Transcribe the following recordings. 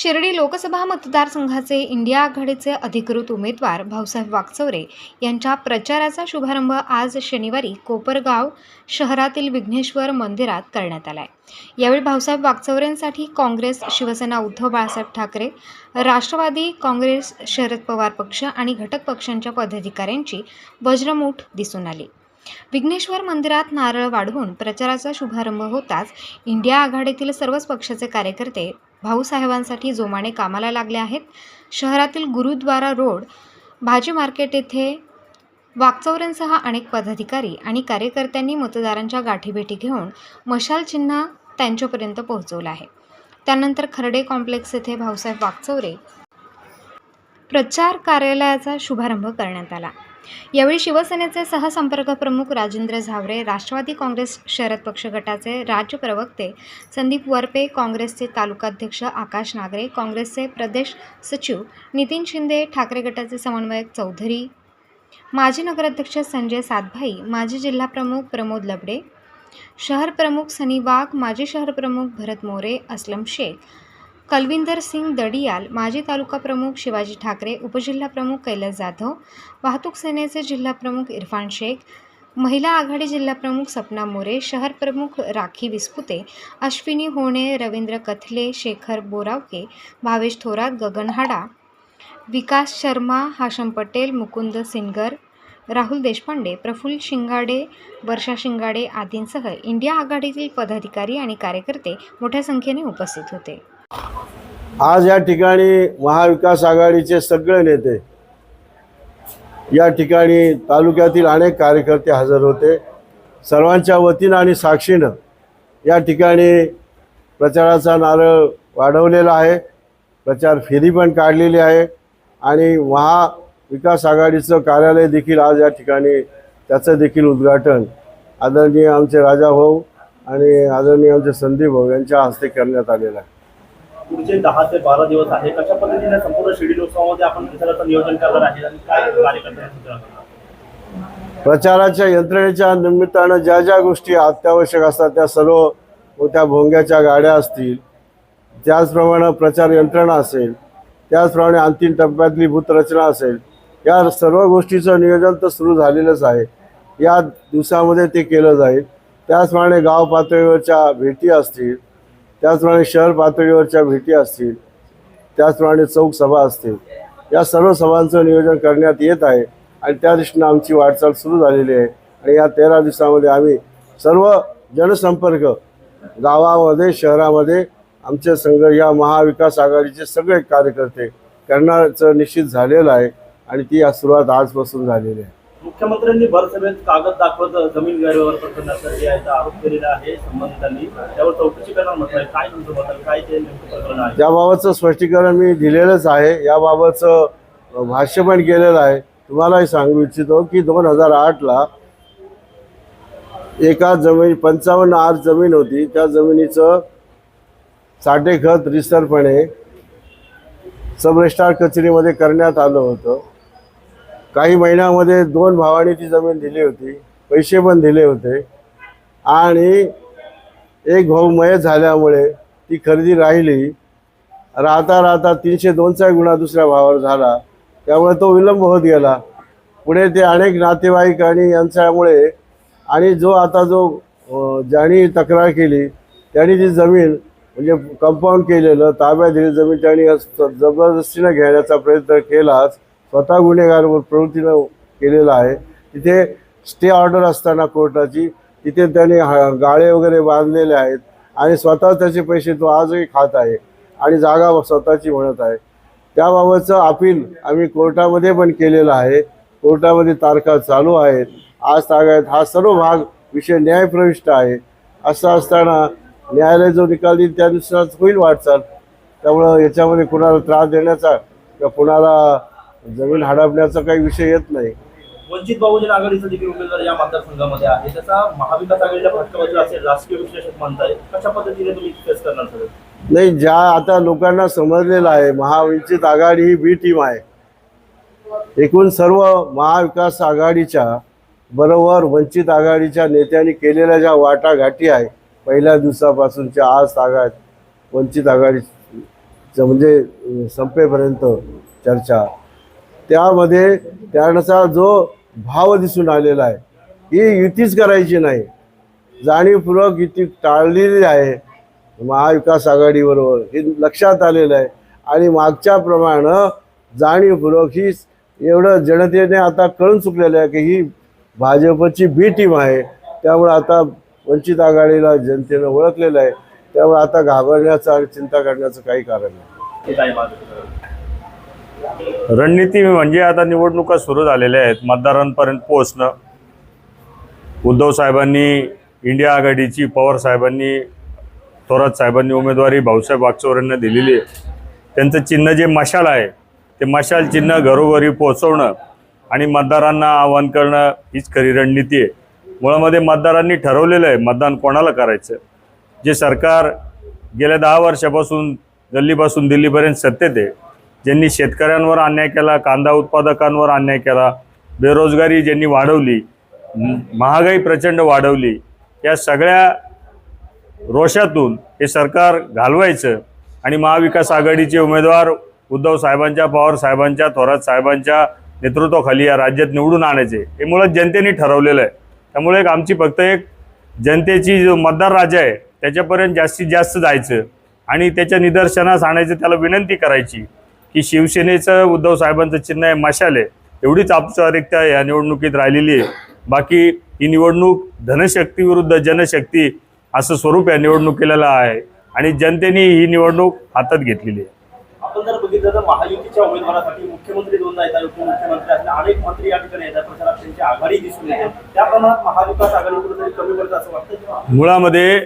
शिर्डी लोकसभा मतदारसंघाचे इंडिया आघाडीचे अधिकृत उमेदवार भाऊसाहेब वागचौरे यांच्या प्रचाराचा शुभारंभ आज शनिवारी कोपरगाव शहरातील विघ्नेश्वर मंदिरात करण्यात आला आहे यावेळी भाऊसाहेब वागचौरेंसाठी काँग्रेस शिवसेना उद्धव बाळासाहेब ठाकरे राष्ट्रवादी काँग्रेस शरद पवार पक्ष आणि घटक पक्षांच्या पदाधिकाऱ्यांची वज्रमूठ दिसून आली. विघ्नेश्वर मंदिरात नारळ वाढवून प्रचाराचा शुभारंभ होताच इंडिया आघाडीतील सर्वच पक्षाचे कार्यकर्ते भाऊसाहेबांसाठी जोमाने कामाला लागले आहेत. शहरातील गुरुद्वारा रोड भाजी मार्केट येथे वाकचौऱ्यांसह अनेक पदाधिकारी आणि कार्यकर्त्यांनी मतदारांच्या गाठीभेटी घेऊन मशाल चिन्ह त्यांच्यापर्यंत पोहोचवलं आहे. त्यानंतर खर्डे कॉम्प्लेक्स येथे भाऊसाहेब वाकचौरे प्रचार कार्यालयाचा शुभारंभ करण्यात आला. यावेळी शिवसेनेचे सहसंपर्क प्रमुख राजेंद्र झावरे राष्ट्रवादी काँग्रेस शरद पक्ष गटाचे राज्य प्रवक्ते संदीप वरपे काँग्रेसचे तालुकाध्यक्ष आकाश नागरे काँग्रेसचे प्रदेश सचिव नितीन शिंदे ठाकरे गटाचे समन्वयक चौधरी माजी नगराध्यक्ष संजय सातभाई माजी जिल्हाप्रमुख प्रमोद लबडे शहर प्रमुख सनी वाघ माजी शहर प्रमुख भरत मोरे असलम शेख कलविंदर सिंग दडियाल माजी तालुका प्रमुख शिवाजी ठाकरे उपजिल्हाप्रमुख कैलास जाधव वाहतूक सेनेचे जिल्हाप्रमुख इरफान शेख महिला आघाडी जिल्हाप्रमुख सपना मोरे शहर प्रमुख राखी विस्पुते अश्विनी होणे रवींद्र कथले शेखर बोरावके भावेश थोरात गगन हाडा विकास शर्मा हाशम पटेल मुकुंद सिनगर राहुल देशपांडे प्रफुल्ल शिंगाडे वर्षा शिंगाडे आदींसह इंडिया आघाडीतील पदाधिकारी आणि कार्यकर्ते मोठ्या संख्येने उपस्थित होते. आज या ठिकाणी महाविकास आघाडीचे सगळे नेते या ठिकाणी तालुक्यातील अनेक कार्यकर्ते हजर होते. सर्वांच्या वतीनं आणि साक्षीनं या ठिकाणी प्रचाराचा नारळ वाढवलेला आहे. प्रचार फेरी पण काढलेली आहे आणि महाविकास आघाडीचं कार्यालय देखील आज या ठिकाणी त्याचं देखील उद्घाटन आदरणीय आमचे राजा भाऊ आणि आदरणीय आमचे संदीप भाऊ यांच्या हस्ते करण्यात आलेलं आहे. पुढचे दहा ते बारा दिवस आहे. कशा पद्धतीने संपूर्ण शिर्डी लोकसभामध्ये आपण प्रचाराचं नियोजन करणार आहे आणि काय कार्यकर्ते प्रचाराच्या यंत्रणेच्या निमित्तानं ज्या ज्या गोष्टी अत्यावश्यक असतात त्या सर्व मोठ्या भोंग्याच्या गाड्या असतील त्याचप्रमाणे प्रचार यंत्रणा असेल त्याचप्रमाणे अंतिम टप्प्यातली भूतरचना असेल या सर्व गोष्टीचं नियोजन तर सुरू झालेलंच आहे. या दिवसामध्ये ते केलं जाईल. त्याचप्रमाणे गाव पातळीवरच्या भेटी असतील त्याचप्रमाणे शहर पातळीवरच्या भेटी असतील त्याचप्रमाणे चौक सभा असतील या सर्व सभांचं नियोजन करण्यात येत आहे आणि त्या दृष्टीनं आमची वाटचाल सुरू झालेली आहे. आणि या तेरा दिवसामध्ये आम्ही सर्व जनसंपर्क गावामध्ये शहरामध्ये आमचे संघ या महाविकास आघाडीचे सगळे कार्यकर्ते करण्याचं निश्चित झालेलं आहे आणि ती या सुरुवात आजपासून झालेली आहे. मुख्यमंत्र्यांनी भरसभेत कागद दाखवत जमीन गैरवापर करण्याचा याचा आरोप केलेला आहे संबंधितांनी. त्यावर चौकशी करणार म्हटलं काय तुमचं मत काय ते प्रकरण आहे? त्याबाबतचं स्पष्टीकरण मी दिलेलंच आहे. याबाबतचं भाष्य पण केलेलं आहे. तुम्हालाही सांगू इच्छितो की दोन हजार आठला एका जमीन पंचावन्न आर जमीन होती. त्या जमिनीचं साठेखत रिसरपणे सब रजिस्ट्रार कचेरीमध्ये करण्यात आलं होतं. काही महिन्यामध्ये दोन भावांनी ती जमीन दिली होती पैसे पण दिले होते. आणि एक भाऊ मयत झाल्यामुळे ती खरेदी राहिली. राहता राहता तीनशे दोनचा गुन्हा दुसऱ्या भावावर झाला. त्यामुळे तो विलंब होत गेला. पुढे ते अनेक नातेवाईक आणि यांच्यामुळे आणि जो आता जो ज्यांनी तक्रार केली त्यांनी ती जमीन म्हणजे कंपाऊंड केलेलं ताब्यात दिली जमीन त्यांनी जबरदस्तीनं घेण्याचा प्रयत्न केलाच. स्वतः गुन्हेगार प्रवृत्तीनं केलेला आहे. तिथे स्टे ऑर्डर असताना कोर्टाची तिथे त्याने गाळे वगैरे बांधलेले आहेत आणि स्वतः त्याचे पैसे तो आजही खात आहे आणि जागा स्वतःची म्हणत आहे. त्याबाबतचं अपील आम्ही कोर्टामध्ये पण केलेलं आहे. कोर्टामध्ये तारखा चालू आहेत. आज तागायत हा सर्व भाग विषय न्यायप्रविष्ट आहे. असं असताना न्यायालय जो निकाल देईल त्यानुसार होईल वाटचाल. त्यामुळं याच्यामध्ये कुणाला त्रास देण्याचा किंवा कुणाला जमीन हडपण्याचा काही विषय येत नाही. वंचित बहुजन आघाडीचा देखील उमेदवार या मतदारसंघामध्ये आहे. त्याचा महाविकास आघाडीला फटका बसला असेल राजकीय विश्लेषक म्हणताय. कशा पद्धतीने तुम्ही फेस करणार सगळं? नाही ज्या आता लोकांना समजलेलं आहे महावंचित आघाडी ही बी टीम आहे. एकूण सर्व महाविकास आघाडीच्या बरोबर वंचित आघाडीच्या नेत्यांनी केलेल्या ज्या वाटाघाटी आहे पहिल्या दिवसापासूनच्या आज तागायत वंचित आघाडी ज- म्हणजे संपेपर्यंत चर्चा त्यामध्ये त्यांचा जो भाव दिसून आलेला आहे ही युतीच करायची नाही. जाणीवपूर्वक युती टाळलेली आहे. महाविकास आघाडीबरोबर हे लक्षात आलेलं आहे. आणि मागच्याप्रमाणे जाणीवपूर्वक ही एवढं जनतेने आता कळून चुकलेलं आहे की ही भाजपची बी टीम आहे. त्यामुळे आता वंचित आघाडीला जनतेनं ओळखलेलं आहे. त्यामुळे आता घाबरण्याचं आणि चिंता करण्याचं काही कारण नाही. रणनीती म्हणजे आता निवडणुका सुरू झालेल्या आहेत. मतदारांपर्यंत पोहोचणं. उद्धव साहेबांनी इंडिया आघाडीची पवार साहेबांनी थोरात साहेबांनी उमेदवारी भाऊसाहेब वागचौर दिलेली आहे. त्यांचं चिन्ह जे मशाल आहे ते मशाल चिन्ह घरोघरी पोहोचवणं आणि मतदारांना आवाहन करणं हीच खरी रणनीती आहे. मुळामध्ये मतदारांनी ठरवलेलं आहे मतदान कोणाला करायचं? जे सरकार गेल्या दहा वर्षापासून गल्लीपासून दिल्लीपर्यंत सत्तेत आहे ज्यांनी शेतकऱ्यांवर अन्याय केला कांदा उत्पादकांवर अन्याय केला बेरोजगारी ज्यांनी वाढवली महागाई प्रचंड वाढवली या सगळ्या रोषातून हे सरकार घालवायचं आणि महाविकास आघाडीचे उमेदवार उद्धव साहेबांच्या पवार साहेबांच्या थोरात साहेबांच्या नेतृत्वाखाली या राज्यात निवडून आणायचे. हे मुळात जनतेने ठरवलेलं आहे. त्यामुळे एक आमची फक्त एक जनतेची जो मतदार राजा आहे त्याच्यापर्यंत जास्तीत जास्त जायचं आणि त्याच्या निदर्शनास आणायचं त्याला विनंती करायची. की शिवसेनेचं उद्धव साहेबांचं चिन्ह आहे मशाल. आहे एवढीच औपचारिकता या निवडणुकीत राहिलेली आहे. बाकी ही निवडणूक धनशक्ती विरुद्ध जनशक्ती असं स्वरूप या निवडणुकीला आहे. आणि जनतेने ही निवडणूक हातात घेतलेली आहे. आपण जर बघितलं तर महायुतीच्या उमेदवारासाठी मुख्यमंत्री दोनदा येतात उपमुख्यमंत्री अनेक मंत्री या ठिकाणी येतात प्रचारात त्यांची आघाडी दिसून येते. त्या प्रमाणात महाविकास आघाडी कुठेतरी कमी पडतं असं वाटतं मुळामध्ये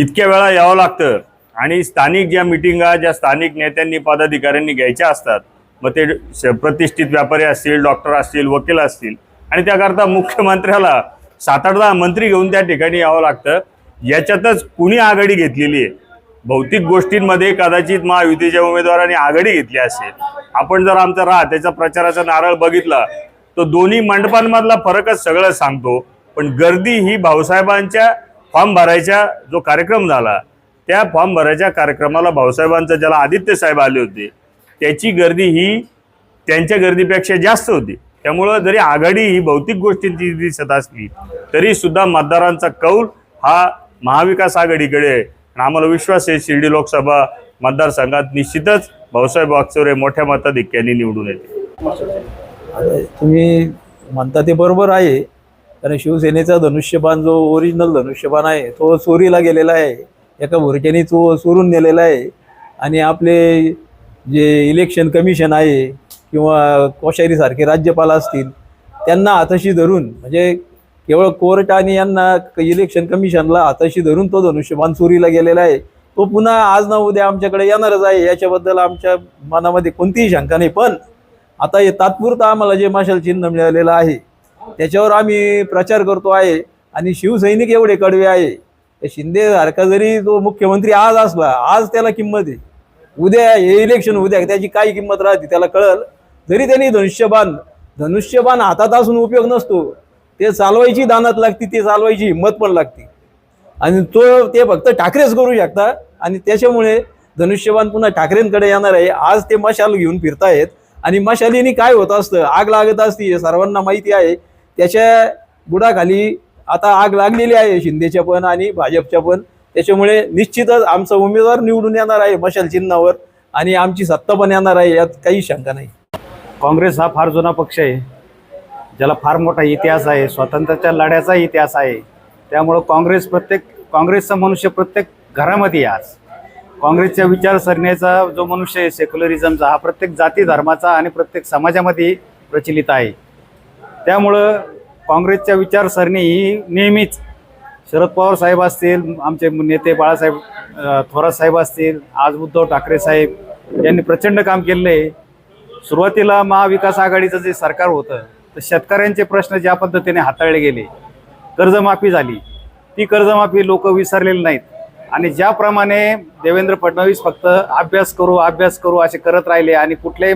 इतक्या वेळा यावं लागतं. आणि स्थानिक ज्या मिटिंगा ज्या स्थानिक नेत्यांनी पदाधिकाऱ्यांनी घ्यायच्या असतात मग ते स- प्रतिष्ठित व्यापारी असतील डॉक्टर असतील वकील असतील आणि त्याकरता मुख्यमंत्र्याला सात आठ दहा मंत्री घेऊन त्या ठिकाणी यावं लागतं. याच्यातच कुणी आघाडी घेतलेली आहे? भौतिक गोष्टींमध्ये कदाचित महायुतीच्या उमेदवारांनी आघाडी घेतली असेल. आपण जर आमचा राहत्याचा प्रचाराचा नारळ बघितला तर दोन्ही मंडपांमधला फरकच सगळं सांगतो. पण गर्दी ही भाऊसाहेबांच्या फॉर्म भरायचा जो कार्यक्रम झाला त्या फॉर्म भरायच्या कार्यक्रमाला भाऊसाहेबांचा ज्याला आदित्य साहेब आले होते त्याची गर्दी ही त्यांच्या गर्दीपेक्षा जास्त होती. त्यामुळं जरी आघाडी ही भौतिक गोष्टींची दिसत असली तरी सुद्धा मतदारांचा कौल हा महाविकास आघाडीकडे आहे. आणि आम्हाला विश्वास आहे शिर्डी लोकसभा मतदारसंघात निश्चितच भाऊसाहेब वागचौरे मोठ्या मताधिक्याने निवडून येते तुम्ही म्हणता ते बरोबर आहे. कारण शिवसेनेचा धनुष्यबाण जो ओरिजिनल धनुष्यबाण आहे तो चोरीला गेलेला आहे. एका भुरक्याने तो चोरून नेलेला आहे. आणि आपले जे इलेक्शन कमिशन आहे किंवा कोश्यारीसारखे राज्यपाल असतील त्यांना हाताशी धरून म्हणजे केवळ कोर्ट आणि यांना इलेक्शन कमिशनला हाताशी धरून तो धनुष्यबाण चोरीला गेलेला आहे. तो पुन्हा आज ना उद्या आमच्याकडे येणारच आहे याच्याबद्दल आमच्या मनामध्ये कोणतीही शंका नाही. पण आता हे तात्पुरतं आम्हाला जे माशाल चिन्ह मिळालेलं आहे त्याच्यावर आम्ही प्रचार करतो आहे. आणि शिवसैनिक एवढे कडवे आहे शिंदे सारखा जरी तो मुख्यमंत्री आज असला आज त्याला किंमत आहे. उद्या हे इलेक्शन उद्या त्याची काय किंमत राहते त्याला कळल. जरी त्यांनी धनुष्यबाण धनुष्यबाण हातात असून उपयोग नसतो. ते चालवायची दानात लागती ते चालवायची हिंमत पण लागते. आणि तो ते फक्त ठाकरेच करू शकता. आणि त्याच्यामुळे धनुष्यबाण पुन्हा ठाकरेंकडे येणार आहे. आज ते मशाल घेऊन फिरतायत. आणि मशालीने काय होत असतं आग लागत असती हे सर्वांना माहिती आहे. त्याच्या बुडाखाली आता आग लागलेली आहे शिंदेच्या पण आणि भाजपच्या पण. त्याच्यामुळे निश्चितच आमचा उमेदवार निवडून येणार आहे मशाल चिन्हावर आणि आमची सत्ता पण येणार आहे यात काही शंका नाही. काँग्रेस हा फार जुना पक्ष आहे ज्याला फार मोठा इतिहास आहे स्वातंत्र्याच्या लढ्याचा इतिहास आहे. त्यामुळं काँग्रेस प्रत्येक काँग्रेसचा मनुष्य प्रत्येक घरामध्ये आज. काँग्रेसच्या विचारसरणीचा जो मनुष्य आहे सेक्युलरिझमचा हा प्रत्येक जाती धर्माचा आणि प्रत्येक समाजामध्ये प्रचलित आहे. त्यामुळं काँग्रेसच्या विचारसरणी ही नेहमीच. शरद पवार साहेब असतील आमचे नेते बाळासाहेब थोरात साहेब असतील आज उद्धव ठाकरे साहेब यांनी प्रचंड काम केलेलं आहे. सुरुवातीला महाविकास आघाडीचं जे सरकार होतं तर शेतकऱ्यांचे प्रश्न ज्या पद्धतीने हाताळले गेले कर्जमाफी झाली. ती कर्जमाफी लोक विसरलेली नाहीत. आणि ज्याप्रमाणे देवेंद्र फडणवीस फक्त अभ्यास करू अभ्यास करू असे करत राहिले आणि कुठल्याही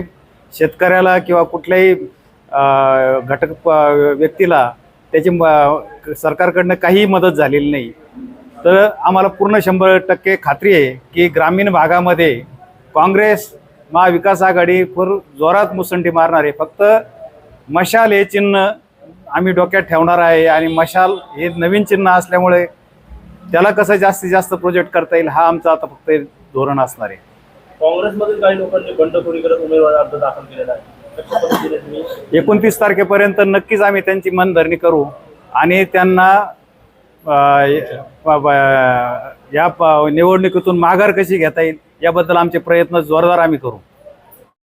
शेतकऱ्याला किंवा कुठल्याही घटक प- व्यक्तीला त्याची म- सरकारकडनं काहीही मदत झालेली नाही. तर आम्हाला पूर्ण शंभर टक्के खात्री आहे की ग्रामीण भागामध्ये काँग्रेस महाविकास आघाडी पर जोरात मुसंडी मारणार आहे. फक्त मशाल हे चिन्ह आम्ही डोक्यात ठेवणार आहे आणि मशाल हे नवीन चिन्ह असल्यामुळे त्याला कसं जास्तीत जास्त प्रोजेक्ट करता येईल हा आमचा आता फक्त धोरण असणार आहे. काँग्रेसमधील काही लोकांनी बंडखोरी करत उमेदवार अर्ज दाखल केलेला आहे. एकोणतीस तारखेपर्यंत नक्कीच आम्ही त्यांची मनधरणी करू. आणि त्यांना या प- निवडणुकीतून माघार कशी घेता येईल याबद्दल आमचे प्रयत्न जोरदार आम्ही करू.